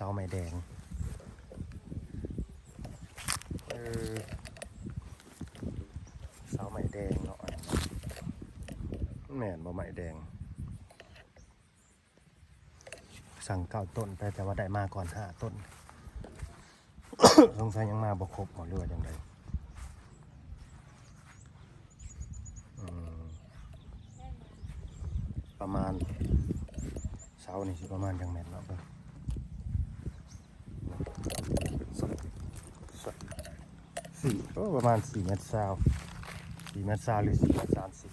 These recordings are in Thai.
เสาไม้แดงเออเสาไม้แดงเนาะแม่นบ่ไม้แดง สั่งเก้าต้นไปแต่ว่าได้มาก่อนห้าต้น สงสัยยังมาบ่ครบหมอเรือยังไงประมาณเสานี่สิประมาณยังแม่นเนาะเบิ่งสองสาม ประมาณสี่เมตรซาวสี่เมตรซาวหรือสี่เมตรสามสิบ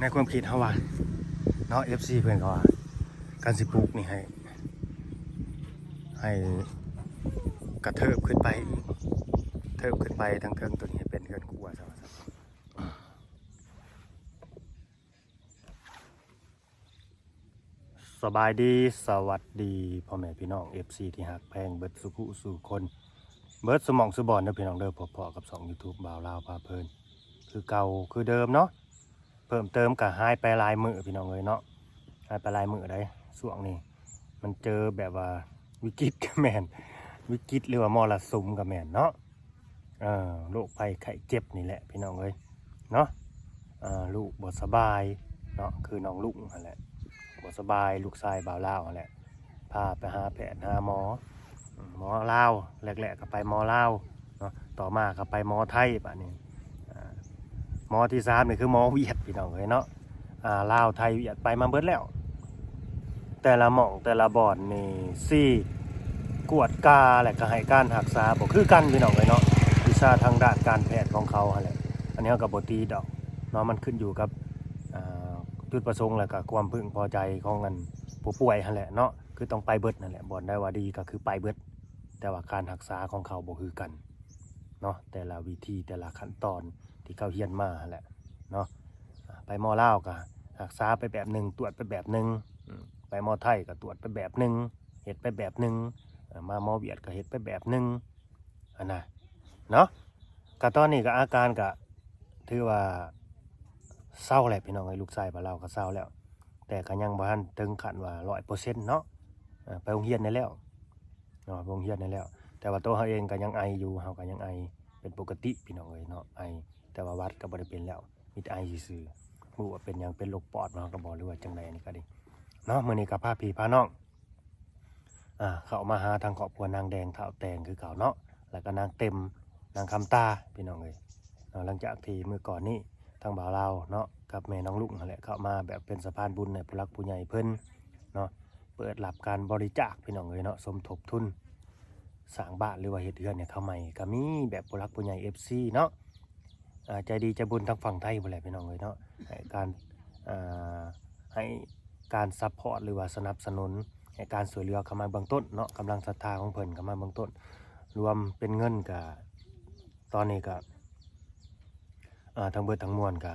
ในความคิดเขาว่าเนาะ FC เพื่อนเขาว่าการสิปลูกนี่ให้ ให้กระเทิบขึ้นไปเทิบขึ้นไปทั้งเทิงตัวนี้ให้เป็นเกินกลัวซะว่าซั่น สบายดีสวัสดีพ่อแม่พี่น้อง FC ที่หักแพงเบิดสุขุสู่คน เบิดสมองสุบอนเด้อพี่น้องเด้อพอๆกับสอง YouTube บ่าวลาวพาเพลิน คือเก่าคือเดิมเนาะเพิ่มเติมกับหายไปลายมือพี่น้องเลยเนาะหายไปลายมือได้ช่วงนี้มันเจอแบบว่าวิกฤตกับแมนวิกฤตหรือว่ามรสุมกับแมนเนาะเออโรคภัยไข้เจ็บนี่แหละพี่น้องเอ้ยเนาะลูกบสบายเนาะคือน้องลุงนั่นแหละ บสบายลูกชายบ่าวลาวแหละพาไปหาแพทย์หาหมออืมหมอลาวแรกๆก็ไปหมอลาวเนาะต่อมาก็ไปหมอไทยป่ะนี่หมอที่สามนี่คือหมอเวียดพี่น้องเอ้ยเนาะอ่าลาวไทยเวียดไปมาเบิดแล้ว แต่ละหม่องแต่ละบ่อนนี่ซี่กวดกาแหละก็ให้การรักษาบ่คือกันพี่น้องเลยเนาะวิชาทางด้านการแพทย์ของเขาหั่นแหละอันนี้ก็บ่ตีดอกเนาะมันขึ้นอยู่กับ จุดประสงค์แล้วก็ความพึงพอใจของกันผู้ป่วยหั่นแหละเนาะคือต้องไปเบิดนั่นแหละบ่อนได้ว่าดีก็คือไปเบิด แต่ว่าการรักษาของเขาบ่คือกันเนาะแต่ละวิธีแต่ละขั้นตอนที่เขาเรียนมาแหละเนาะไปหมอเลาก็รักษาไปแบบหนึ่งตรวจไปแบบหนึ่งไปหมอไทยก็ตรวจไปแบบหนึ่งเห็ดไปแบบหนึ่งมาหมอเวียดก็เห็ดไปแบบหนึ่งอันน่ะเนาะก็ตอนนี้ก็อาการก็ถือว่า เศร้าแหละพี่น้องไอ้ลูกชายของเราก็เศร้าแล้ว แต่ก็ยังบ่ทันถึงขันว่าร้อยเปอร์เซ็นต์เนาะไปโรงเรียนได้แล้วเนาะไปโรงเรียนได้แล้ว แต่ว่าตัวเขาเองก็ยังไออยู่เฮาก็ยังไอเป็นปกติพี่น้องเอ้ยเนาะไอแต่ว่าวัดก็บ่ได้เป็นแล้วมีแต่ไอซื่อๆบ่ว่าเป็นยังเป็นโรคปอดมาก็บ่หรือว่าจังไดนี่ก็ดีเนาะมื่อนี้กับพาพี่พาน้องอ่าเขามาหาทางครอบครัวนางแดงเท่าแตงคือเก่าเนาะแล้วก็นางเต็มนางคำตาพี่น้องเลยหลังจากที่เมื่อก่อนนี้ ทางบ่าวเราวเนาะกับแม่น้องลุงนั่นแหละเข้ามาแบบเป็นสะพานบุญในผู้รักผู้ใหญ่เพิ่นเนาะเปิดรับการบริจาคพี่น้องเลยเนาะสมทบทุนสร้างบ้านหรือว่าเฮ็ดเรือนเนี่ยเข้าใหม่ก็มีแบบผู้รักผู้ใหญ่ FC เนาะใจดีใจบุญทางฝั่งไทยบ่แหละพี่น้องเลยเนาะการให้การซัพพอร์ตหรือว่าสนับสนุนในการสวยเหลือเข้ามาเบื้องต้นเนาะกำลังศรัทธาของเพิ่นเข้ามาเบื้องต้น รวมเป็นเงินกับตอนนี้ก็อ่า ทั้งเบิดทั้งมวลก็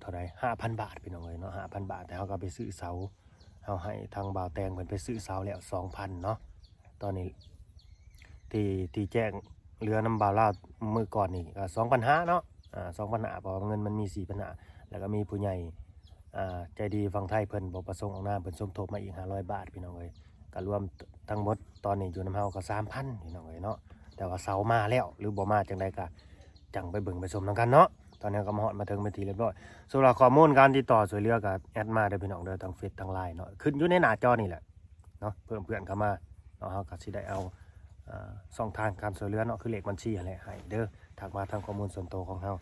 เท่าไรห้าพันบาทพี่น้องเลยเนาะห้าพันบาท แต่เขาก็ไปซื้อเสาเขาให้ทางบ่าวแตงเพิ่นไปซื้อเสาแล้วสองพันเนาะตอนนี้ที่ที่แจ้งเรือน้ำบ่าวลาวมือก่อนนี่ก็สองพันห้าเนาะอ่าสองพันห้าเพราะเงินมันมีสี่พันห้าแล้วก็มีผู้ใหญ่อ่าใจดีฟังไทยเพิ่นบอกประสงค์ออกหน้าเพิ่นสมทบมาอีก500บาทพี่น้องเอ้ยก็รวมทั้งหมดตอนนี้อยู่น้ำเฮาก็3,000พี่น้องเอ้ยเนาะแต่ว่าเสามาแล้วหรือบ่มาจังไดก็ จังไปเบิ่งไปชมนํกันเนาะตอนนี้ก็มาฮอดมาถึงเป็นทีเรียบร้อยสำหรับข้อมูลการติดต่อช่วยเหลือก็แอดมาเด้พี่น้องเด้อทางเฟซทางไลน์เนาะขึ้นอยู่ในหน้าจอนี่แหละเนาะเพิ่มเพื่อนเข้ามาเนาะเฮาก็สิได้เอาอ่าช่องทางการช่วยเหลือเนาะคือเลขบัญชีอะไรให้เด้อทักมาทางข้อมูลส่วนตัวของเฮา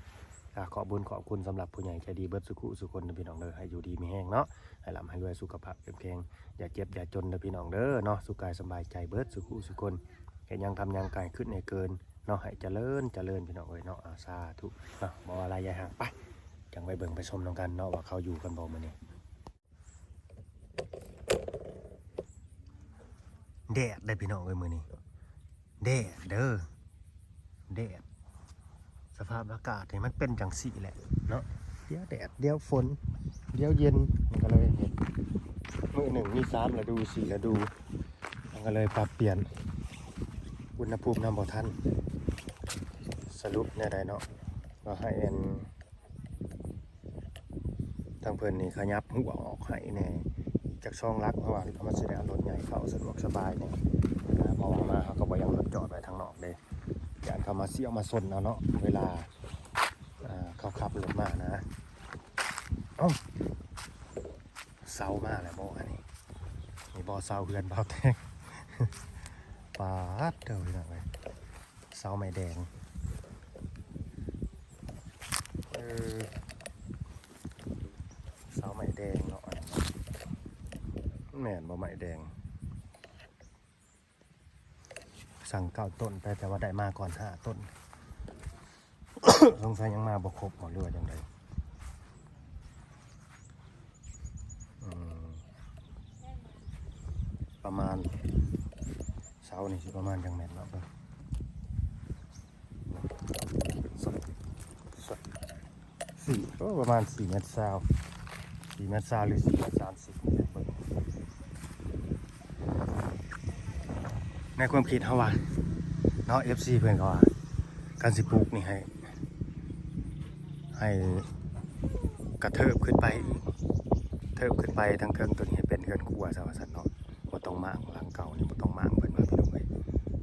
ขอบุญขอบคุณสำหรับผู้ใหญ่ใจดีเบิร์ดสุขุสุคนนะพี่น้องเด้อให้อยู่ดีมีแห้งเนาะให้ลำให้รวยสุขภาพเข้มแข็งอย่าเจ็บอย่าจนนะพี่น้องเด้อเนาะสุขกายสบายใจเบิร์ดสุขุสุคนเห็นยังทำยังกายขึ้นในเกิน เนาะให้เจริญเจริญพี่น้องเอ้ยเนาะอาสาธุเนาะบ่อะไรยายห่างไปจังไปเบิ่งไปชมน้องกันเนาะว่าเขาอยู่กันบ่มื้อนี้แดดได้พี่น้องเอ้ยมื้อนี้แดดเด้อแดดสภาพอากาศเนี่ยมันเป็นจังสีแหละเนาะเดี๋ยวแดดเดี๋ยวฝน เดี๋ยวเย็นมันก็เลยเห็นมือหนึ่งมีสามฤดูสี่ฤดู มันก็เลยปรับเปลี่ยนอุณหภูมิน้ำบ่ทัน รุปเนี่ยได้เนาะก็ให้เอนทางเพิ่อนนี่ขยับหัวออกให้แน่จากช่องลักเพราะว่ามันสิได้เอารถใหญ่เข้าสะดวกสบายเนี่ยพราะว่ามาเขาก็บ่ยังรถจอดไว้ทางนอกเด้ย่านเขามาเสี่ยวมาซนเอาเนาะเวลาเขาขับรถมานะเอ้าเสามาแล้วบ่อันนี้นี่บ่เสาเพื่อนเบาแทงปาดเด้อพี่น้องเอ้ยเสาไม้แดงเออเสาไม้แดงเนาะอันนี้ แม่นบ่ไม้แดง สั่งเก้าต้นไปแต่ว่าได้มาก่อนห้าต้น สงสัยยังมาบ่ครบหมอเรือว่าจังไดอืมประมาณเสานี่สิประมาณจังแม่นเนาะเบิ่งสดสดสี่ก็ประมาณสี่เมตรซาสี่เมตรซาหรือสี่เมตรสามสิบนี่แหละเบิ่ง ในความคิดเขาว่าเนาะ FC เพื่อนเขาว่าการสิปลูกนี่ให้ ให้กระเทิบขึ้นไปอีกเทิบขึ้นไปทางเครื่องตัวนี้เป็นเรือนครัวซะว่าซั่นเนาะบ่ต้องมางหลังเก่านี่บ่ต้องมางเพิ่นว่าพี่น้องเอ้ย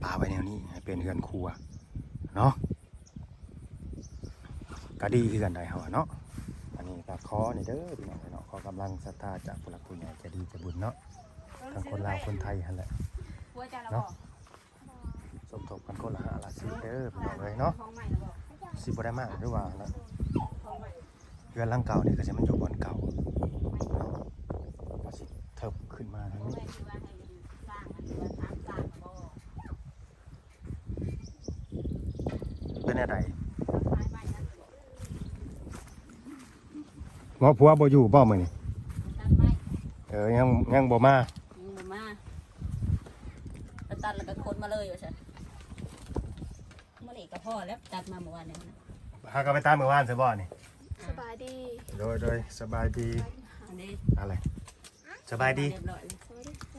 ปาไว้แนวนี้ให้เป็นเรือนครัวเนาะก็ดีคือกันได้เฮาอะเนาะอันนี้ก็ขอนี่เด้อพี่น้องเนาะขอกำลังศรัทธาจากผู้หลักผู้ใหญ่จะดีจะบุญเนาะทั้งคนลาวคนไทยหั่นแหละเนาะ มทบกันคนละห้าละสิเด้อพี่น้องเอ้ยเนาะสิบ่ได้มากหรือว่านะเรือนหลังเก่าเนี่ยก็จะมันอยู่บนเก่าเนาะก็สิเทิบขึ้นมาทางนี้เป็นอะไรหมอผัวบ่อยู่บ่มื้อนี้เออยังยังบ่มา ยังบ่มาไปตัดแล้วก็คนมาเลยว่าซั่นมื้ อนี้ก็พอแล้วตัดมาเมื่อวานนี้นะหาก็ไปตามมื้อวานซะบ่นี่สบายดีโดยโดยสบายดีอันนี้อะไรสบายดีเรียบร้อยเลย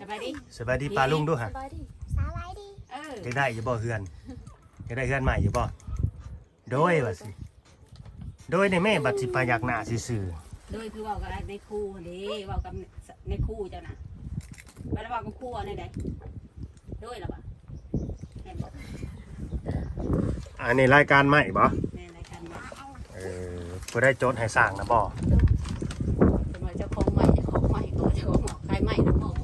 สบายดีสบายดีสบายดีปลาลุงดูสฮะบายดีสบายดีเออจะได้อยู่บ่เฮือนจะได้เฮือนใหม่อยู่บ่โดยว่าสิโดยในแม่บัดสิพยักหน้าซื่อโดยคือเว้ากับในครูหั่นเด้เว้ากับในครูเจ้าน่ะเวลาเว้ากับครูอันใดใดโดยล่ะบ่แม่นบ่ๆ อันนี้รายการใหม่บ่แม่นรายการบ่เออผู้ได้โจทย์ให้สร้างนะบ่เป็นว่าเจ้าของใหม่เจ้าของใหม่ก็เจ้าของหมอกใครใหม่นะหมอก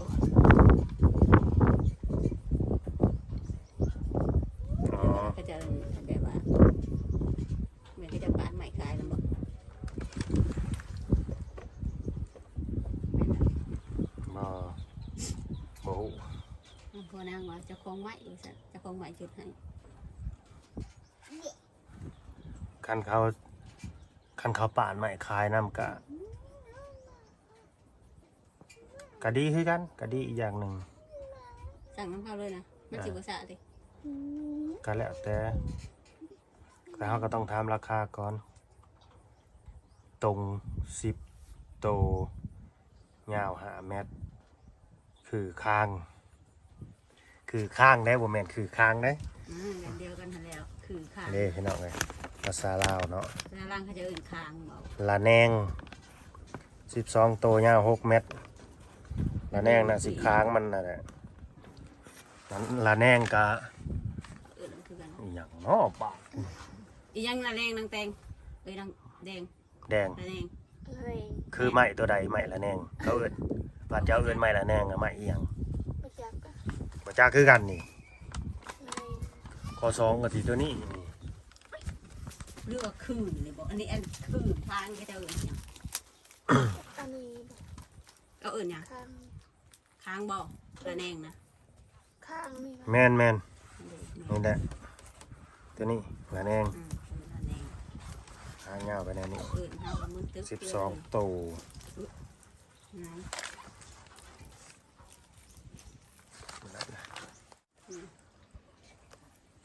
อ๋อก็จะแบบว่าเหมือนที่จะปานใหม่ขายแล้วบอกบ่บ่ฮู้ พอนางว่าเจ้าของใหม่อยู่สัเจ้าของใหม่จุดให้ คันเขาคันเขาป่านใหม่ขายน้ำกะกะดีคือกันกะดีอีกอย่างหนึ่งสั่งน้ำเข้าเลยนะมันสิบสะดิก็แล้วแต่แต่เขาก็ต้องทำราคาก่อน ตรงสิบโตยาวหาเมตร คือข้าง คือข้างได้บ่แม่นคือข้างได้อ่าอย่างเดียวกันทันแล้ว คือคางเด้พี่น้องเลย ภาษาลาวเนาะหน้าล่างเขาจะเอื่นคางบอกละแนงสิบสองโตวยาวหกเมตรละแนงนะสิค้างมันน่ะแหละนั้นละแนงกะเอื่นคือกันอหย่างเนาะปากอีหยังนาแรงนางแตงเอ้ยนางแดงแดงนาแดงเลยคือไม้ตัวใดไม้ละแนงเขาเอิ้นบาดเจ้าเอิ้นไม้ละแนงอะไม้อีหยังประจักษ์บ่จ้าคือกันนี่เลยข้อสองก็ที่ตัวนี้นี่ เรือว่าคืนเลยบอกอันนี้อันคืนทางก็จะเอื่นหยังอันนี้ก็เอื่นหยังข้างคางบอกนาแดงนะข้างนี่แม่นแม่นอันนี้นี่แหละตัวนี้ละแนงอืมนาแดงหางยาวไปแนวนี้เอื่นเฮากับมึงตึกสิบสองโตวไหน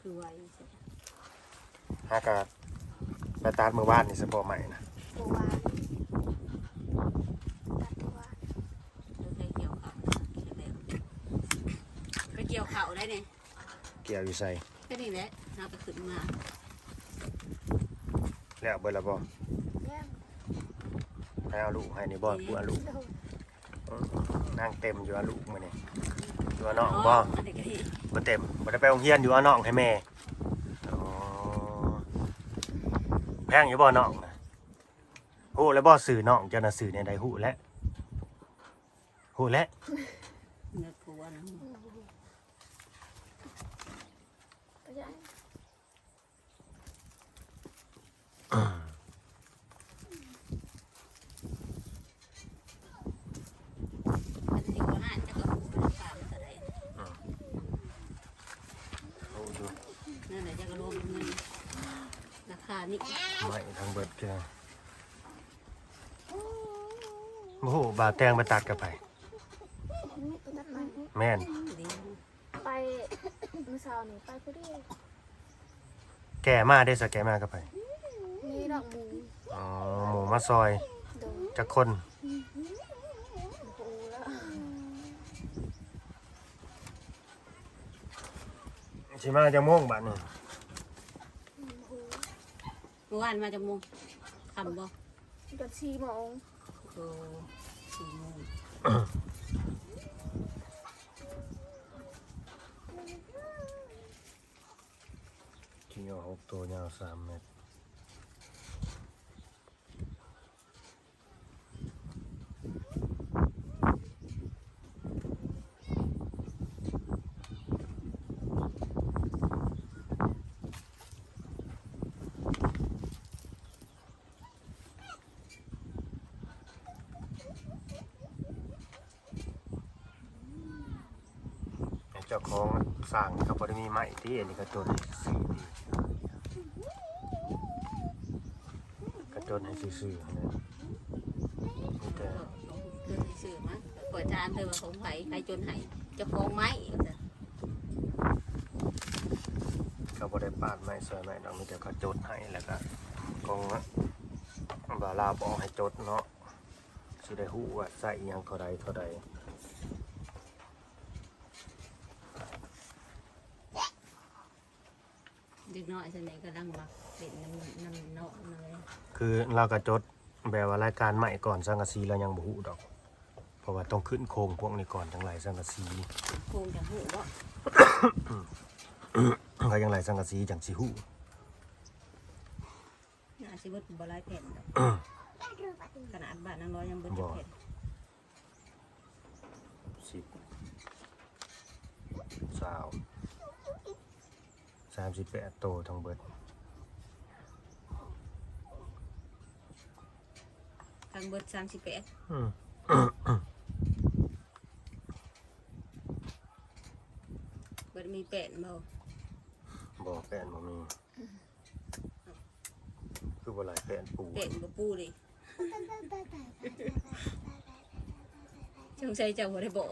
คือไว้ใช่ไหม หากะไปตาดมือวานนี่สปอใหม่นะเมื่อวานตัดเมื่อวานเราเคยเกี่ยวเขาไปเกี่ยวเขาได้เนี่ยเกี่ยวอยู่ใส่ก็นี่แหละเราไปขึ้นมาแล้วเบิดละบ่แย่งไปเอาลูกให้นี่บ่กูเอาลูกโดยนั่งเต็มอยู่เอาลูกมื้อนี้อยู่เอาน้องบ่อันนี้ก็ดีบ่เต็มบ่ได้ไปโรงเรียนอยู่เอาน้องให้แม่อ๋อ แพงอยู่บ่น้องนะฮู้แล้วบ่สื่อน้องเจ้าน่ะสื่อในใดหูแล้วฮู้แล้ว เนื้อผัวนะ ก็ยัง มันสิบ่น่าจะกระหูราคามันเท่าไหร่ ฮู้อยู่ นั่นแหละจะกระรวมเงิน ราคานี่ไม่ทั้งเบิดแกโอ้โหบาดแตงไปตัดกันไปนี่ไปตัดไม้แม่นดีไปเมื่อเช้านี่ไปพอดีแก่มาได้สักแก่มากันไป มีดอกหมูอ๋อหมูมาซอยโดยจักคนโอ้โหแล้วชิมาจะม่วงบาดนี่โอ้โห เมื่อวานมาจากโมงคำบ่เดือนสี่โมงโอ้สี่โมงชิ้นยาวหกตัวยาวสามเมตรเจ้า ของสั่งเขาบริมีไม้ที่อันนี้ก็จนให้สี่ดีก็จนให้ซื่อๆนะนี่แต่เธอซื้อมาเปิดจานเธอมาของไผ่ใครจนไห้เจะคองไหม้อีกจ้ะเขาบริปาดไม้ซอยไม้ดอกมีแต่เขาจดให้แล้วก็กองบาลาบอกให้จดเนาะสิได้หู้ว่าใส่ยังเท่าใดเท่าใด เด็กน้อยส่วนใหญ่ก็ดังมักเล่นน้ำน้ำเนาะเลยคือเราก็จดแบบว่ารายการใหม่ก่อนสังกะสีเรายังบ่หูดอก เพราะว่าต้องขึ้นโครงพวกนี้ก่อนทั้งหลายสังกะสีคงจะหูว่าก็ยังหลายสังกะสีจังสิหูน่าสิเบิดบ่หลายแผ่นดอกขนาดบาทนางร้อยยังเบิดจะแผ่นสิบสาว สามสิบแปดโตทั้งเบิดทางเบิดสามสิบแปดอืม เบิดมีแปดบ่บ่แปดบ่มีคือบ่หลายแปดปูแปดบ่ปูดิจงใส่เจ้าบ่ได้บอก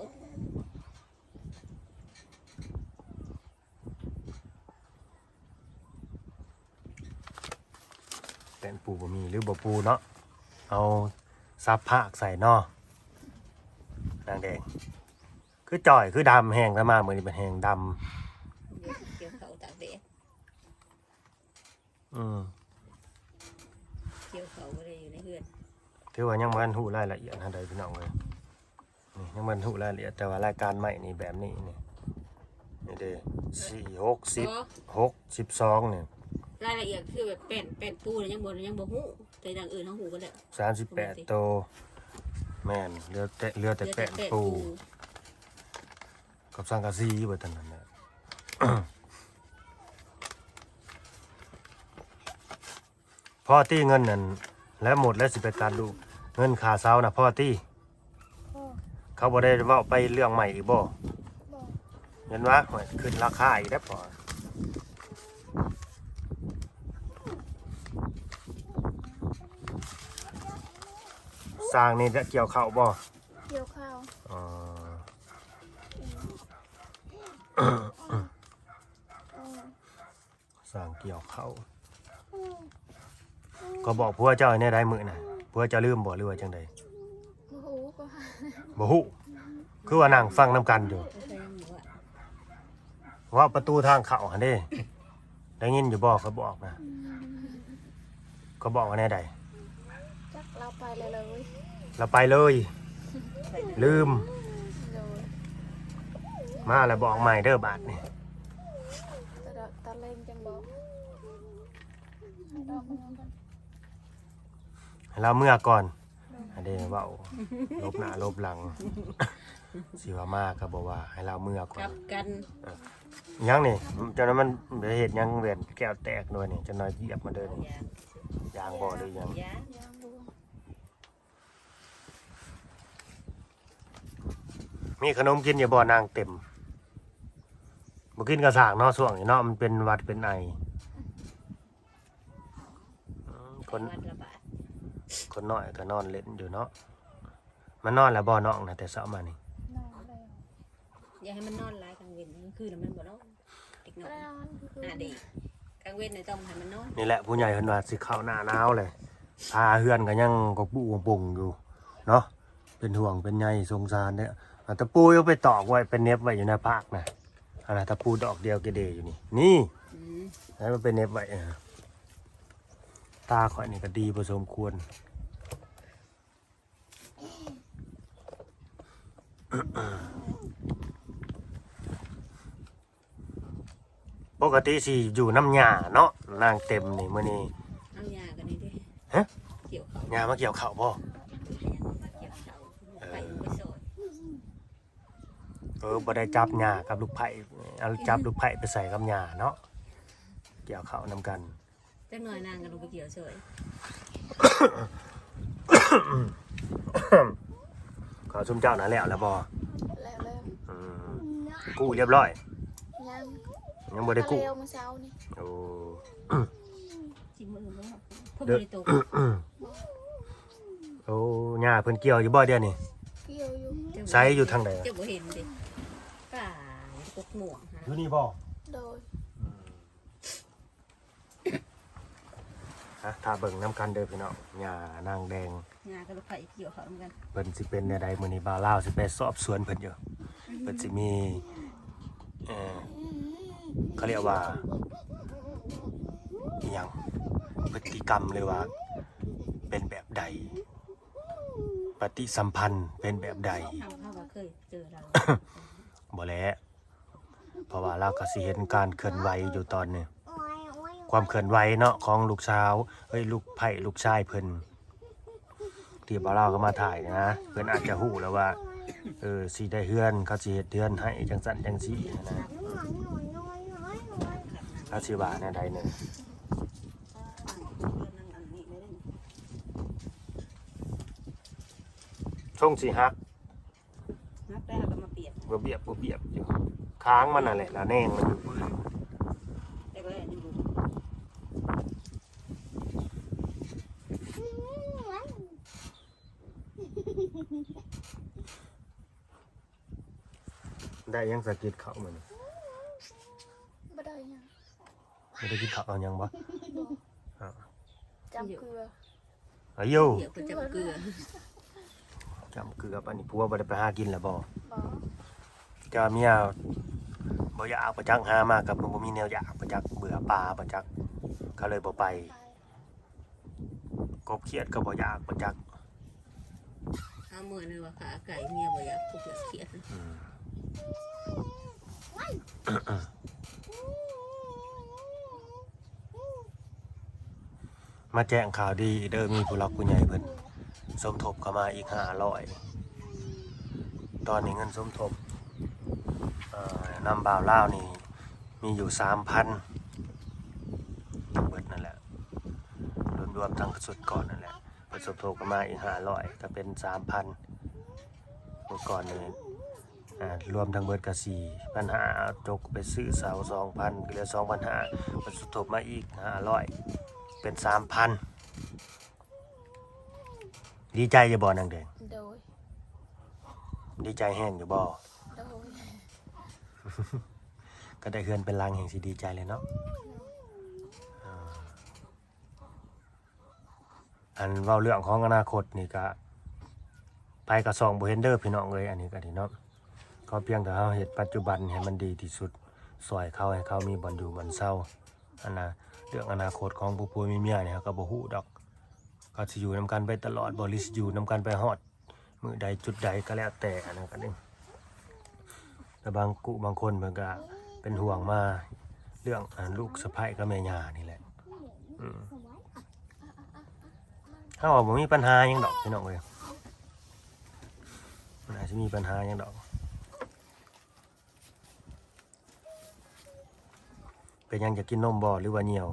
ปดปูบ่มีหรือบ่ปูเนาะเอาซับผักใส่เนาะนางแดง คือจ่อยคือดำแห้งแล้วมาเหมือนเป็นแห้งดเดี๋ยวเกี่ยวเขาตากแดดำอืมเกี่ยวเขาบ่ได้อยู่ในเฮือนถือว่ายังมันหูรายละเอียดนะใดพี่น้องเลยนี่ยังมันหูรายละเอียดแต่ว่ารายการใหม่นี่แบบนี้นี่นี่เด้สี่หกสิบบ่หกสิบสองเนี่ย รายละเอียดคือแบบเป็นเป็นปูน่ะยังบ่ยังบ่ฮู้แต่อย่างอื่นเฮาฮู้กันแล้วสามสิบแปดโตวแม่นเหลือแต่เหลือแต่แปะปู กับสังกะสีเบิดเท่านั้นแหละ พ่อตี้เงินนั่นและหมดแล้วสิไปตัดลูกเงินขาเสานะพ่อตี้พ่อเขาบ่ได้เว่าไปเรื่องใหม่อีกบ่บอกเห็นว่าขึ้นราคาอีกแล้วพอ สร้างนี่จะเกี่ยวเข้าวบ่เกี่ยวข้าวอ๋อเออสร้างเกี่ยวเข้าวก็บอกผัวเจ้าในได้มือน่ะผัวเจ้าลืมบ่หรือว่าจังใดโอ้โหก็หาบ่ฮู้คือว่านั่งฟังน้ำกันอยู่ก็ใช่ยังว่าว่าประตูทางเข้าหั่นเด้ได้ยินอยู่บ่เขาบอกนะเขาบอกว่าแน่ใดจักเราไปเลยเลย เราไปเลย ลืมโดยมาแล้วบอกใหม่เด้อบาทนี่ตะดอกตะเล่งจังบอกให้ดอกมันยังกันให้เราเมื่อก่อนอันเดเว้าลบหน้าลบหลังสิว่ามาก็บอกว่า ให้เราเมื่อก่กอลันบกันยังนี่จนนั้นมันเดี๋ยวเหตุยังเวียนแก้วแตกด้วยนี่จะน้อยเหยียบมาเดินนี่ยายางบ่อด้วยยัง ยา ยางบวง มีขนมกินอย่าบ่อนางเต็มบ่กินกระสากเนาะช่วงนี้เนาะมันเป็นหวัดเป็นไออืมคนวัดระบาดคนน้อยก็นอนเล่นอยู่เนาะมันนอนแล้วบ่น้องนะแต่เช้ามานี่นอนแล้วอย่าให้มันนอนหลายกลางเว้นกลางคืนน่ะมันบ่นอนเด็กน้อก็ยนอนคืออ่าเด็กกลางเว้นน่ะต้องให้มันนอนนี่แหละผู้ใหญ่เพิ่นว่าสิเข้าหน้าหนาวเลยพาเฮือนก็ยังกบปูกปุ่งอยู่ เนาะเป็นห่วงเป็นใยสงสารเนี่ยเอา ตะปูเอาไปตอกไว้เป็นเน็บไว้อยู่ในภาคนะอันนั้นตะปูดอกเดียวกเดอยู่นี่ นี่อืมแล้วมันเป็นเน็บไว้นะตาข่อยนี่ก็ดีพอสมควรปกติสิอยู่น้ำหญ้าเนาะนางเต็มนี่มื้อนี้เอายากันนี่ดิฮะเกี่ยวเขาหญ้ามาเกี่ยวข้าวบ่ เกี่ยวเขาไปไปโสด เออบ่ได้จับหญ้ากับลูกไผ่เอาจับลูกไผ่ไปใส่กับหญ้าเนาะเกี่ยวข้าวนำกันจักหน่อยนางกันลงไปเกี่ยวเฉยขอชุมเจ้านั่นแล้วแล้วบ่แล้วแล้วอืมกู้เรียบร้อยยังยังบ่ได้กู้เร็วมาเช้านี่โอ้จิมือบ่เพิ่นบ่ได้ตกโอ้ย่าเพิ่นเกี่ยวอยู่บ่เดี๋ยวนี้เกี่ยวอยู่ไซอยู่ทางไหนเจ้าบ่เห็นดิป่า ปกหมวกฮะอยู่นี่บ่โดยฮะถ้าเบิ่งน้ำกันเด้อพี่น้องย่านางแดงยากับลูกไผ่เกี่ยวเขาเหมือนกันเพิ่นสิเป็นแนวใดมื้อนี้บ่าวลาวสิไปสอบสวนเพิ่นอยู่เพิ่นสิมีเอ่อเขาเรียกว่าอิหยังพฤติกรรมเลยว่า เป็นแบบใด ปฏิสัมพันธ์เป็นแบบใดเอาเข้าว่าเคยเจอเราบ่แหล้ว เพราะว่าเราก็สิเห็นการเคลื่อนไหวอยู่ตอนนี้ความเคลื่อนไหวเนาะของลูกสาวเฮ้ยลูกไผ่ลูกชายเพิ่นที่บ่าวเราก็มาถ่ายนะเพิ่นอาจจะฮู้แล้วว่าเออสิได้เฮือนเขาสิเฮ็ดเฮือนให้จังซั่นจังซี่นะเขาสิว่าแนวใดหนึงช่วงสิฮักนักได้เราก็มาเปลี่ยนบ่เบียบบ่เบียบอยู่ ค้างมันนั่นแหละละแน่งมันอยู่แต่ก็ยังดูได้ยังสะกิดเขามันบ่ได้ยังไม่ได้กินข้าวเอายังบ่จำเกลืออายุเดี๋ยวก็จะเกลือจำเกลือปานนี้ผัวบ่ได้ไปหากินแล้วบ่บอกก็เมีย บ่อยากประจักหามากับบ่มีแนวอยากประจักเบื่อปลาประจักก็เลยบ่ไปไปกบเขียดก็บ่อยากประจักเอาเมื่อนึงว่าขาไก่เมียบ่อยากคุกอยากเขียดอืมมาแจ้งข่าวดีเด้อมีผู้รักผู้ใหญ่เพิ่นสมทบเข้ามาอีก500ตอนนี้เงินสมทบเอ่อ นำบ่าวลาวนี่ มีอยู่3,000เบิดนั่นแหละรวมๆทั้งสุดก่อนนั่นแหละเพิ่นสมทบเข้ามาอีก500ก็เป็น3,000เมื่อก่อนนี่อ่ารวมทั้งเบิดก็4,500จกไปซื้อเสา2,000เหลือ2,500เพิ่นสมทบมาอีก500เป็น3,000ดีใจอยู่บ่นางแดงโดยดีใจแห้งอยู่บ่โดย ก็ได้เฮือนเป็นลังแห่งสิดีใจเลยเนาะอันเว้าเรื่องของอนาคตนี่ก็ไปกับสองบ่เห็นเด้อพี่น้องเอ้ยอันนี้ก็ดีเนาะก็เพียงแต่เฮาเฮ็ดปัจจุบันให้มันดีที่สุดสอยเขาให้เขามีบ่อนอยู่บ่อนเศร้าอันน่ะเรื่องอนาคตของผู้ป่วยมีเมียเนี่ยก็บ่ฮู้ดอกก็สิอยู่นำกันไปตลอดบ่หรือสิอยู่นำกันไปฮอดมื้อใดจุดใดก็แล้วแต่อันนั้นก็เด้ แต่บางกุบางคนเพิ่นก็เป็นห่วงมาเรื่องอลูกสะใภ้กับแม่ย่านี่แหละอืมเฮาว่าบ่มีปัญหายังดอกพี่น้องเอ้ยมันอาจจะมีปัญหายังดอก เป็นยังจะกินนมบ่หรือว่าเหนียว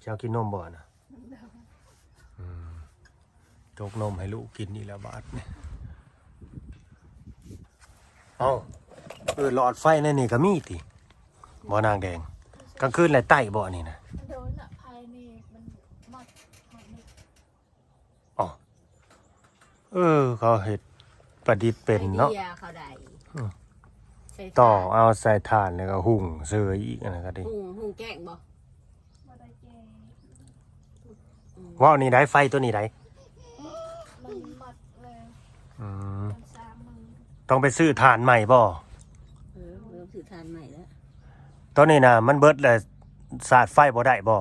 เจ้ากินนมบ่นะ จกนมให้ลูกกินนี่แหล้วบาทเนี่ยเอาเออหลอดไฟนั่นนี่ก็มีติบ่นางแดงกลางคืนแหละไต่บ่นี่นะโดนอะภายนี่มันหมดหมดนี่อ๋อเออ เขาเห็ดประดิษฐ์เป็นเนาะไอดียเขาได้อืมใส่ต่อถ่านเอาใส่ถ่านแล้วก็หุ่งเสืออีกอันนะก็ดีหุงหุงแกงบ่บ่ได้แกงอืมว่าวนี่ได้ไฟตัวนี้ได้ มันหมดเลย อืม มันสามมือ ต้องไปซื้อถ่านใหม่บ่เออเริ่มถือทานใหม่แล้วตัวนี้นะมันเบิดเลยสาดไฟบ่ได้บ่บ่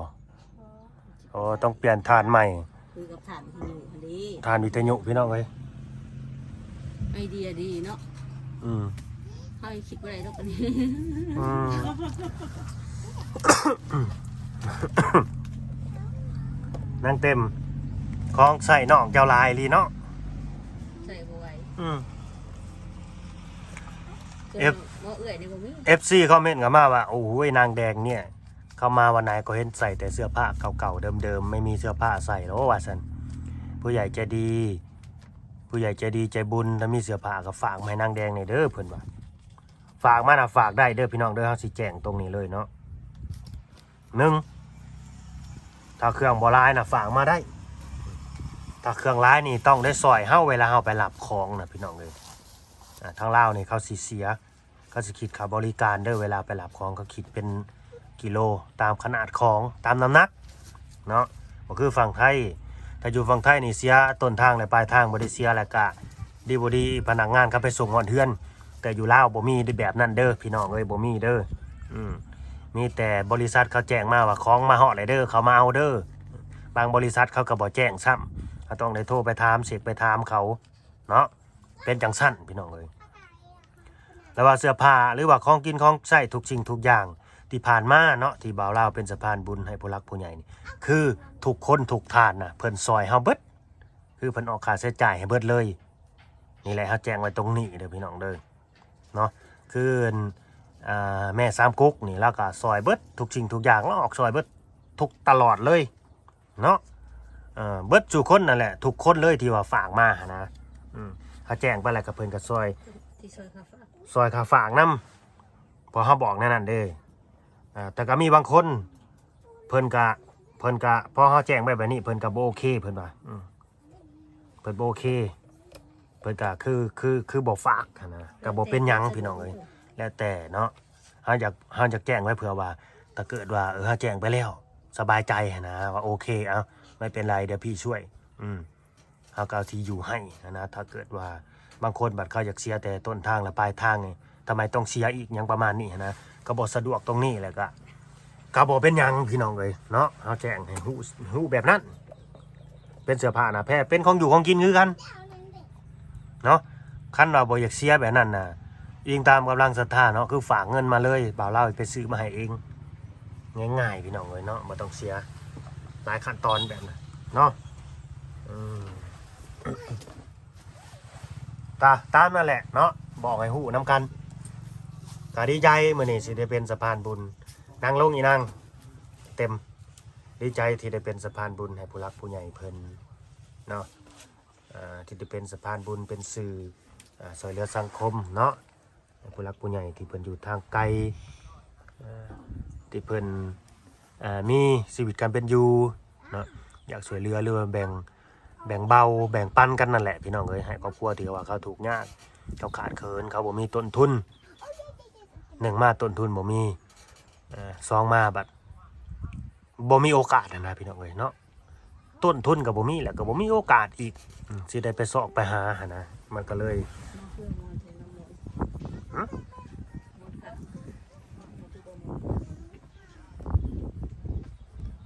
โอ้ต้องเปลี่ยนถ่านใหม่คุยกับทานที่อยู่พอดีถ่านวิทยุพี่น้องเอ้ยไอเดียดีเนาะอืมให้คิดว่าอะไรทุกคนนี้อืม นั่งเต็มของใส่น่องเจ้าลายลีเนาะใส่บไหวยอืม เอ F ฟว่าเอื่อยในบ่มี FC คอมเมนต์กันมาว่า โอ้โหนางแดงเนี่ย เข้ามาวันไหนก็เห็นใส่แต่เสื้อผ้าเก่าๆเดิมๆ ไม่มีเสื้อผ้าใส่แล้วว่าสันผู้ใหญ่ใจดี ผู้ใหญ่ใจดีใจบุญถ้ามีเสื้อผ้าก็ฝากมาให้นางแดงในอยเด้อเพิ่นว่าฝากมานะฝากได้เด้อพี่น้องเด้อเฮาสิแจ้งตรงนี้เลยเนาะหนึ่งถ้าเครื่องบ่ร้ายนะฝากมาได้ ถ้าเครื่องร้ายนี่ต้องได้ซอยเฮาเวลาเฮาไปรับของนะพี่น้องเลยอ่า ทางลาวนี่เขาสิเสียเขาสิคิดค่าบริการเด้อเวลาไปรับของก็คิดเป็นกิโลตามขนาดของตามน้ำหนักเนาะก็คือฝั่งไทยถ้าอยู่ฝั่งไทยนี่เสียต้นทางและปลายทางบ่ได้เสียแล้วก็ดีบดีพนักงานเขาไปส่งฮอดเฮือน แต่อยู่ลาวบ่มีได้แบบนั้นเด้อพี่น้องเอ้ยบ่มีเด้ออืมมีแต่บริษัทเขาแจ้งมาว่าของมาฮอดเลยเด้อเขามาเอาเด้อบางบริษัทเขาก็บ่แจ้งซ้ำเขาต้องได้โทรไปถามเสกไปถามเขาเนาะเป็นจังสั้นพี่น้องเอ้ย แล้วว่าเสื้อผ้าหรือว่าของกินของใช้ทุกสิ่งทุกอย่างที่ผ่านมาเนาะที่บ่าวลาวเป็นสะพานบุญให้ผู้รักผู้ใหญ่นี่คือทุกคนทุกทานนะเพิ่นซอยเฮาเบิดคือเพิ่นออกค่าใช้จ่ายให้เบิดเลย นี่แหละเฮาแจ้งไว้ตรงนี้เด้อพี่น้องเด้อเนาะคืออ่าแม่สามกุ๊กนี่แล้วก็ซอยเบิดทุกสิ่งทุกอย่างแล้วออกซอยเบิดทุกตลอดเลยเนาะเออเบิดสู่คนนั่นแหละทุกคนเลยที่ว่าฝากมาหานะอืมเขาแจ้งไปแล้วก็เพิ่นก็ซอยที่ช่วยเขาฝาก ซอยขาฝากน้ำพอเขาบอกแน่นั่นเด้อ่าแต่ก็มีบางคน เพิ่นกะเพิ่นกะพอเขาแจ้งไปแบบนี้ เพิ่นกะโบโอเคเพิ่นว่าอืมเพิ่นโบโอเค เพิ่นกะคือคือคือบ่ฝากหั้นนะก็บ่เป็นหยังพี่น้องเอ้ยแล้วแต่เนาะเฮาอยากเฮาอยากแจ้งไว้เผื่อว่าถ้าเกิดว่าเออเฮาแจ้งไปแล้วสบายใจหั้นนะว่าโอเคเอาไม่เป็นไรเดี๋ยวพี่ช่วย อืมเฮาก็เอาที่อยู่ให้หั้นนะถ้าเกิดว่า บางคนบัดเขาอยากเสียแต่ต้นทางและปลายทางไงทำไมต้องเสียอีกหยังประมาณนี้นะก็บอกสะดวกตรงนี้แหละก็ก็บอกเป็นยังพี่น้องเลยเนาะเขาแจ้งให้หูหูแบบนั้น เป็นเสื้อผ้านะแพทย์เป็นของอยู่ของกินคือกันเนาะขั้นเราบออยากเสียแบบนั้นนะยิงตามกำลังศรัทธาเนาะคือฝากเงินมาเลยบ่าวเล่าไปซื้อมาให้เอง ง่ายๆพี่น้องเลยเนาะไม่ต้องเสียหลายขั้นตอนแบบนั้นเนาะอืม ตาตามนั่นแหละเนาะบอกให้หูน้ำกันกาดีใจมื่อนี้สิได้เป็นสะพานบุญนางลงอีนางเต็มดีใจที่ได้เป็นสะพานบุญให้ผู้รักผู้ใหญ่เพิ่นเนาะที่ได้เป็นสะพานบุญเป็นสื่ออสอยเหลือสังคมเนาะผู้รักผู้ใหญ่ที่เพิ่นอยู่ทางไกลที่เพิ่นมีชีวิตการเป็นอยู่เนาะอยากสวยเรือหรือแบ่ง แบ่งเบาแบ่งปันกันนั่นแหละพี่น้องเอ้ยให้ครอบครัวที่ว่าเขาถูกยากเขาขาดเคินเขาบ่มีต้นทุนหนึ่งมาต้นทุนบ่มีเอ่อสองมาบัดบ่มีโอกาสนะพี่น้องเอ้ยเนาะต้นทุนกับบ่มีแหละก็บ่มีโอกาสอีกสิได้ไปสอกไปหาหนะมันก็เลย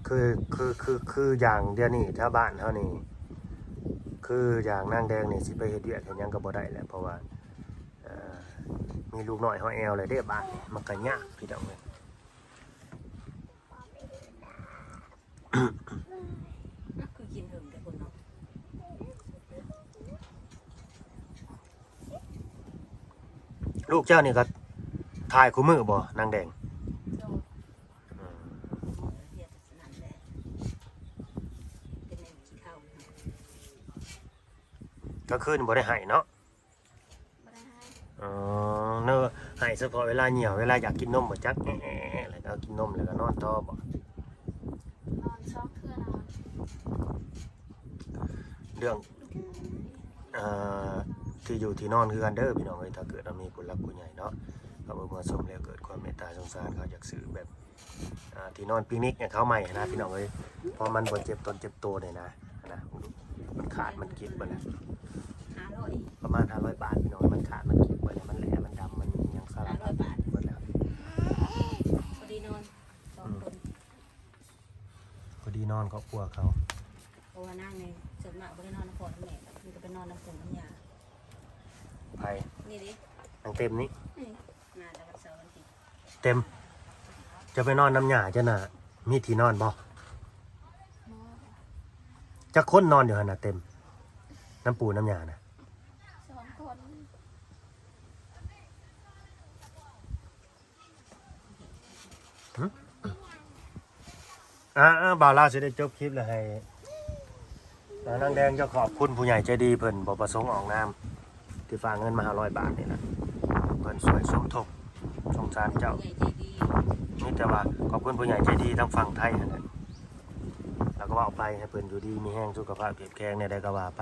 คือคือคือคืออย่างเดียวนี่ถ้าบ้านเท่านี้ คืออย่างนางแดงนี่สิไปเฮ็ดเวียกเฮ็ดหยังก็บ่ได้แหละเพราะว่าเอ่อมีลูกน้อยห้อยแอวเลยเด้บ้านนี่มันก็ยากพี่น้องเอ้ยคือกินเหิมแต่คนเนาะลูกเจ้านี่ก็ถ่ายคู่มือบ่นางแดง โดด อืม เรียกสนั่นแหละเป็นแนวขี้เข้า ก็คืนบ่ได้ให้เนาะบ่ได้ให้อ๋อเนอะให้เฉพาะเวลาเหี่ยวเวลาอยากกินนมบ่จักแอะๆแล้วก็เอากินนมแล้วก็นอนต่อบ่นอนซ้อมเพื่อนนอนเรื่องเอ่อที่อยู่ที่นอนคือกันเด้อพี่น้องเอ้ยถ้าเกิดเรามีผู้หลักผู้ใหญ่เนาะเขาบ่มาสมแล้วเกิดความเมตตาสงสารเขาอยากซื้อแบบอ่าที่นอนปิกนิกเนี่ยเขาใหม่นะพี่น้องเอ้ยเพราะมันบ่เจ็บตนเจ็บตัวเนี่ยนะนะ มันขาดมันเก็บไปแล้วห้าร้อยประมาณ500บาทพี่น้องมันขาดมันเก็บไปแล้วมันแหลมมันดำมันหยังสารพัดหมดแล้วพอดีนอนสองคนพอดีนอนครอบครัวเขาเพราะว่านั่งในส่วนมากไม่ได้นอนน้ำพอน้ำแม่มันก็ไปนอนน้ำฝนน้ำยาไปนี่ดิทางเต็มนี้งานแต่วันเสาร์วันอาทิตย์เต็ม จะไปนอนน้ำหยาจะน่ะมีที่นอนบ่หมอ จะค้นนอนอยู่หั่นน่ะเต็ม น้ำปูน้ำหยาน่ะสองคนอ่าอ่าบ่าวลาวสิได้จบคลิปแล้วให้อ่านางแดงเจะขอบคุณผู้ใหญ่ใจดีเพิ่นบ่ประสงค์ออกนามที่ฝากเงินมา500บาทนี่ล่ะเพิ่นสวยสมทบสงสารเจ้าใหญ่ใจดีนี่แต่ว่าขอบคุณผู้ใหญ่ใจดีทั้งฝั่งไทยนั่นแหละแล้ว ก็ว่าเอาไปให้เพิ่นอยู่ดีมีแห้งสุขภาพเพียบแข็งเนี่ยได้ก็ว่าไป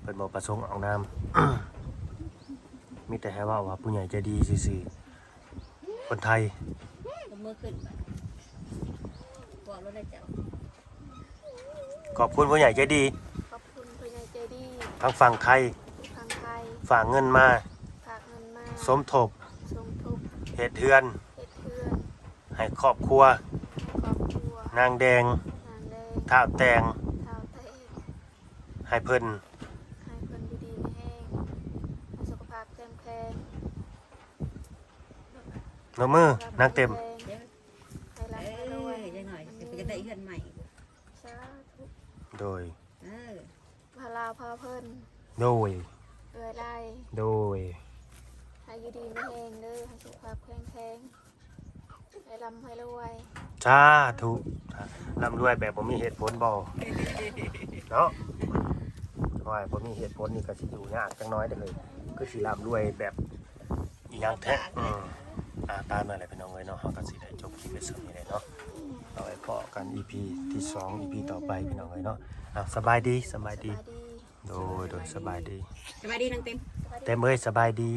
เพิ่นบ่ประสงค์ออกนามมีแต่ให้ว่าว่าผู้ใหญ่ใจดีซื่อๆคนไทยก็มือขึ้นไปบอกรถได้เจ้าขอบคุณผู้ใหญ่ใจดี ขอบคุณผู้ใหญ่ใจดีทั้งฝั่งไทยทางไทยฝากเงินมาฝากเงินมาสมทบสมทุกเหตุเทือนเฮ็ดเพื่อนให้ครอบครัวครอบครัวนางแดง นางแดงท่าแตงเท้าเตะให้เพิ่นให้เพิ่นอยู่ดีมีแห้งให้สุขภาพแข็งแรงนมือนางเต็มเดี๋ยวให้ร่ำเอ้ให้รวยยยังหน่อยจะไปได้เฮือนใหม่สาธุโดยเออพาลาวพาเพิ่นโดยเอื้อยไล่โดยให้อยู่ดีมีแห้งเด้อให้สุขภาพแข็งแรงให้ร่ำให้รวย สาธุร่ำรวยแบบผมมีเหตุผลบ่เนาะว่าผมมีเหตุผลนี่ก็สิอยู่ยากจังน้อยเด้อเลยคือสิร่ำรวยแบบอีหยังแท้อืมอ่าตามมาเลยพี่น้องเอ้ยเนาะเฮาก็สิได้จบคลิปไว้ซั่นนี้เลยเนาะเอาไว้พอกัน EP ที่สอง EP ต่อไปพี่น้องเอ้ยเนาะอะสบายดีสบายสดีบายดี โดยโดยสบายดี สบายดีนางเต็มสบายดีเต็มเอ้ยสบายดี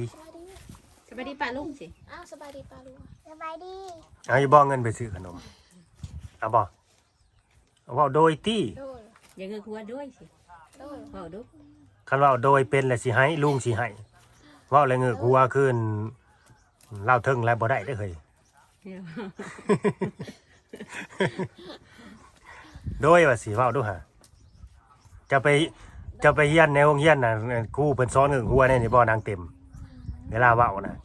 สบายดีสบายดีป้าลุงสิอ้าวสบายดีปลาลูกสบายดีเอาอยู่บ่เงินไปซื้อขนมเอาบ่เอาเว่าโดยที่โดยอย่าเงือกหัวด้วยสิโดยบอกดูคันว่าโดยเป็นแหละสิให้ลุงสิให้เว่าอะไรเงือกหัวขึ้นเล่าเทิงแล้วบ่ได้เด้อเฮ้ยเนี่ยโดยว่าสิเว้าดูฮะจะไปจะไปเฮียนในโรงเรียนน่ะครูเพิ่นสอนเงือกหัวเนี่ยนี่บ่นางเต็ม เวลาเว้านะ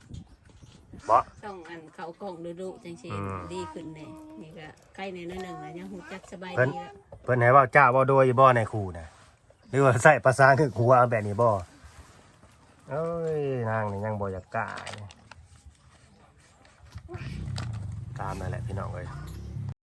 บ่ ต้องอันเขากล่องดูดูจังสิอืม ดีขึ้นแน่นี่ก็ใกล้ในน้อยหนึ่งแล้วยังหูจักสบายเพิ่นดีแล้วเพิ่นให้เว้าจ้าเว้าโดยบ่ในครูน่ะหรือว่าใส่ภาษาเงือกหัวแบบนี้บ่เอ้ยนางนี่ยังบ่อยากกล้าตามนั่นแหละพี่น้องเอ้ย